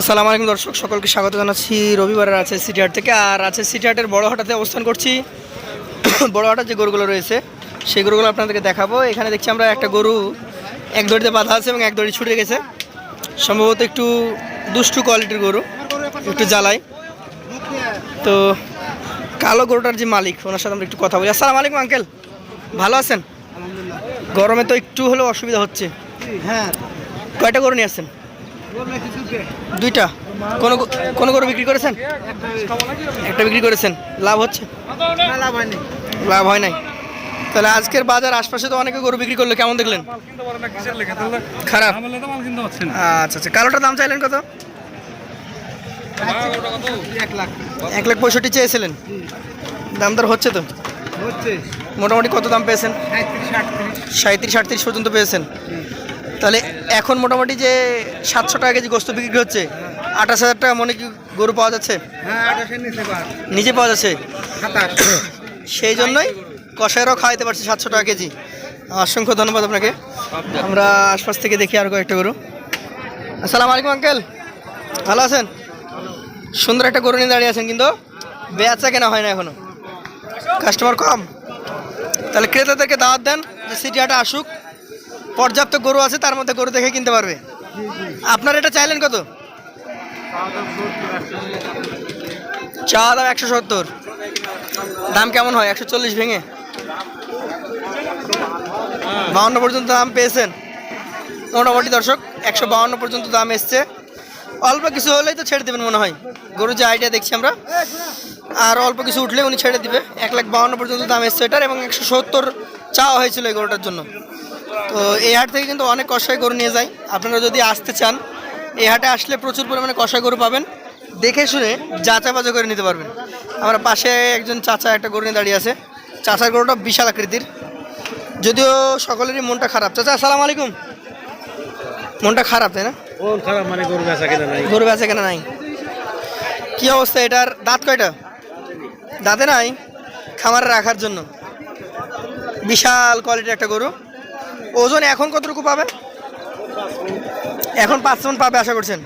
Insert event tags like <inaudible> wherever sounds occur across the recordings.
আসসালামু আলাইকুম দর্শক সকলকে স্বাগত জানাচ্ছি। রবিবারের আছে সিটি হাট থেকে আর আছে সিটি হাটের বড় হাটাতে অবস্থান করছি। <coughs> বড় হাটার যে গরুগুলো রয়েছে সেই গরুগুলো আপনাদেরকে দেখাবো। এখানে দেখছি আমরা একটা গরু এক দড়িতে বাঁধা আছে এবং এক দড়ি ছুটে গেছে। সম্ভবত একটু দুষ্টু কোয়ালিটির গরু একটু জ্বালাই তো কালো গরুটার যে মালিক ওনার সাথে আমরা একটু কথা বলি। আসসালামু আলাইকুম আঙ্কেল ভালো আছেন? গরমে তো একটু হলেও অসুবিধা হচ্ছে। হ্যাঁ। কয়টা গরু নিয়ে আসছেন? দুইটা। কোন কোন গরু বিক্রি করেছেন? একটা বিক্রি করেছেন। লাভ হচ্ছে? লাভ হয়নি লাভ হয় নাই। তাহলে আজকের বাজার আশপাশে তো অনেকে গরু বিক্রি করল। কেমন দেখলেন? খারাপ। আচ্ছা আচ্ছা। কালোটার দাম চাইলেন কত? এক লাখ পঁয়ষট্টি চেয়েছিলেন। দাম দর হচ্ছে তো? মোটামুটি কত দাম পেয়েছেন? সাঁত্রিশ আটত্রিশ। সাঁত্রিশ আটত্রিশ পর্যন্ত পেয়েছেন। তাহলে এখন মোটামুটি যে সাতশো টাকা কেজি গোস্ত বিক্রি হচ্ছে আঠাশ হাজার টাকা মনে কি গরু পাওয়া যাচ্ছে? হ্যাঁ নিচে নিজে পাওয়া যাচ্ছে? সেই জন্যই কষায়েরও খাওয়াইতে পারছি সাতশো টাকা কেজি। অসংখ্য ধন্যবাদ আপনাকে। আমরা আশপাশ থেকে দেখি আর কয়েকটা গরু। আসসালামু আলাইকুম আঙ্কেল। ভালো আছেন? সুন্দর একটা গরু নিয়ে দাঁড়িয়ে আছেন কিন্তু। বেচা কেনা হয় না এখনও। কাস্টমার কম। তাহলে ক্রেতাদেরকে দাওয়াত দেন যে সিটি হাটে আসুক। পর্যাপ্ত গরু আছে, তার মধ্যে গরু দেখে কিনতে পারবে। আপনার এটা চাইলেন কত? চা দাম একশো সত্তর। দাম কেমন হয়? একশো চল্লিশ ভেঙে? বাউন্ন পর্যন্ত দাম পেয়েছেন। মোটামুটি দর্শক, একশো বাউন্ন পর্যন্ত দাম এসছে। অল্প কিছু হলেই তো ছেড়ে দেবেন মনে হয়। গরু যে আইডিয়া দেখছি আমরা। আর অল্প কিছু উঠলে উনি ছেড়ে দিবে। এক লাখ বাউন্ন পর্যন্ত দাম এসছে এটার এবং একশো সত্তর চাওয়া হয়েছিল এই গরুটার জন্য। তো এই হাট থেকে কিন্তু অনেক কষাই গরু নিয়ে যায়। আপনারা যদি আসতে চান এই হাটে আসলে প্রচুর পরিমাণে কষাই গরু পাবেন। দেখে শুনে যাচা বাজা করে নিতে পারবেন। আমার পাশে একজন চাচা একটা গরু নিয়ে দাঁড়িয়ে আছে। চাচার গরুটা বিশাল আকৃতির। যদিও সকলেরই মনটা খারাপ। চাচা আসসালামু আলাইকুম। মনটা খারাপ তাই না? খারাপ মানে গরু বেচা কেনা নাই। গরু বেচা কেনা নাই। কি অবস্থা এটার? দাঁত কয়টা? দাঁতে নাই? খামারে রাখার জন্য। বিশাল কোয়ালিটির একটা গরু। ওজন এখন কতটুকু পাবে? এখন পাঁচ মন পাবে আশা করছেন?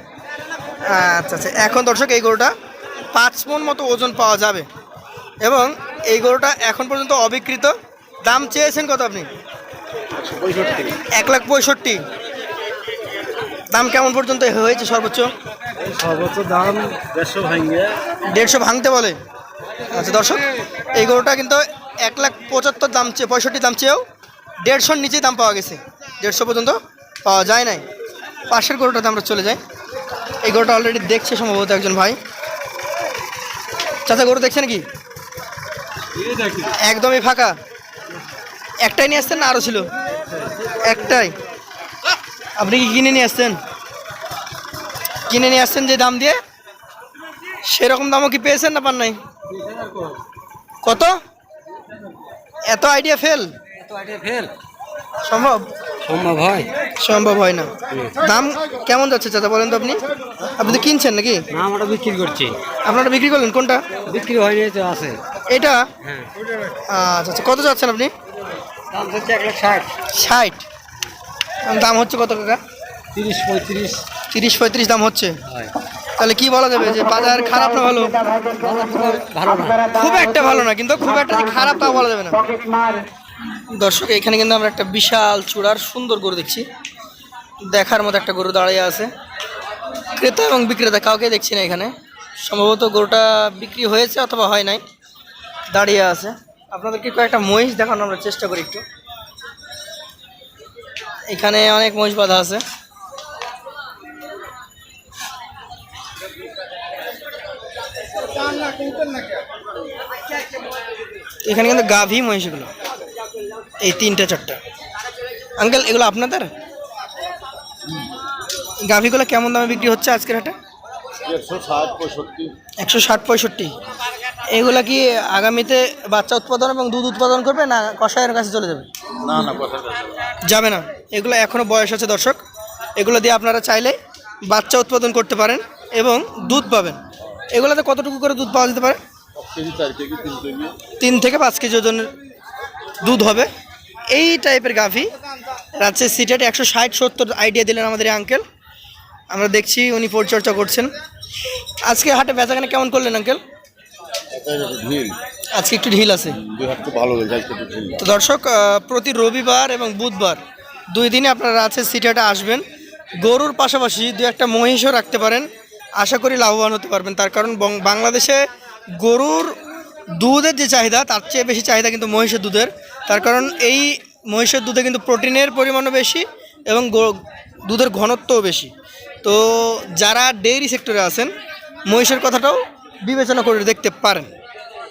আচ্ছা আচ্ছা। এখন দর্শক এই গরুটা পাঁচ মন মতো ওজন পাওয়া যাবে। এবং এই গরুটা এখন পর্যন্ত অবিকৃত দাম চেয়েছেন কত আপনি? এক লাখ পঁয়ষট্টি। দাম কেমন পর্যন্ত হয়েছে সর্বোচ্চ? সর্বোচ্চ দাম দেড়শো ভাঙ্গে। দেড়শো ভাঙতে বলে। আচ্ছা দর্শক এই গরুটা কিন্তু এক লাখ পঁচাত্তর দাম চেয়ে পঁয়ষট্টি দাম চেয়েও দেড়শোর নিচেই দাম পাওয়া গেছে। দেড়শো পর্যন্ত পাওয়া যায় নাই। পাশের গরুটাতে আমরা চলে যাই। এই গরুটা অলরেডি দেখছে সম্ভবত একজন ভাই। চাচা, গরু দেখছে নাকি একদমই ফাঁকা। একটাই নিয়ে আসছেন না আরও ছিল? একটাই। আপনি কি কিনে নিয়ে আসছেন? কিনে নিয়ে আসছেন যে দাম দিয়ে? সেরকম দামও কি পেয়েছেন না পান নাই? কত? এত আইডিয়া ফেল ফেল। সম্ভব? সম্ভব হয়। সম্ভব হয় না। দাম কেমন যাচ্ছে চাচা বলেন তো আপনি? আপনি তো কিনছেন নাকি? না আমরা বিক্রি করছি। আপনারা বিক্রি করলেন কোনটা? বিক্রি হয়নি তো আছে। এটা? হ্যাঁ। আচ্ছা আচ্ছা কত যাচ্ছেন আপনি? দাম হচ্ছে এক লাখ ষাট। ষাট। দাম হচ্ছে কত কাকা? তিরিশ পঁয়ত্রিশ। তিরিশ পঁয়ত্রিশ দাম হচ্ছে। তাহলে কি বলা যাবে যে বাজার খারাপ না ভালো? ভালো না। খুব একটা ভালো না কিন্তু খুব একটা যে খারাপ তাও বলা যাবে না। দর্শক, এখানে কিন্তু আমরা একটা বিশাল চূড়ার সুন্দর গরু দেখছি। দেখার মতো একটা গরু দাঁড়িয়ে আছে। ক্রেতা এবং বিক্রেতা, কাউকে দেখছি না এখানে। সম্ভবত গরুটা বিক্রি হয়েছে অথবা হয় নাই, দাঁড়িয়ে আছে। আপনাদেরকে কয়েকটা মহিষ দেখানোর আমরা চেষ্টা করি একটু। এখানে অনেক মহিষ বাঁধা আছে। এখানে কিন্তু গাভী মহিষগুলো। এই তিনটা চারটা। আঙ্কেল এগুলো আপনাদের? গাভীগুলো কেমন দামে বিক্রি হচ্ছে আজকের হাটে? একশো ষাট পঁয়ষট্টি। এগুলা কি আগামীতে বাচ্চা উৎপাদন এবং দুধ উৎপাদন করবে না কষায়ের কাছে চলে যাবে? না না যাবে না। এগুলো এখনও বয়স আছে দর্শক। এগুলো দিয়ে আপনারা চাইলে বাচ্চা উৎপাদন করতে পারেন এবং দুধ পাবেন। এগুলোতে কতটুকু করে দুধ পাওয়া যেতে পারে? তিন থেকে পাঁচ কেজি ওজনের দুধ হবে। এই টাইপের গাভী। রাজশাহী সিটেট একশো ষাট সত্তর আইডিয়া দিলেন আমাদের আঙ্কেল আমরা দেখছি উনি পরিচর্যা করছেন। আজকে হাটে বেচাকেনা কেমন করলেন আঙ্কেল আজকে একটু ঢিল আছে। তো দর্শক প্রতি রবিবার এবং বুধবার দুই দিনে আপনারা আছে সিটিহাটে আসবেন। গরুর পাশাপাশি দু একটা মহিষও রাখতে পারেন। আশা করি লাভবান হতে পারবেন। তার কারণ বাংলাদেশে গরুর দুধের যে চাহিদা, তার চেয়ে বেশি চাহিদা কিন্তু মহিষের দুধের। তার কারণ এই মহিষের দুধে কিন্তু প্রোটিনের পরিমাণও বেশি এবং দুধের ঘনত্বও বেশি। তো যারা ডেইরি সেক্টরে আছেন, মহিষের কথাটাও বিবেচনা করে দেখতে পারেন।